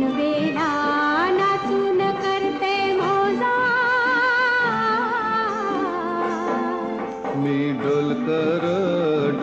करते मी कर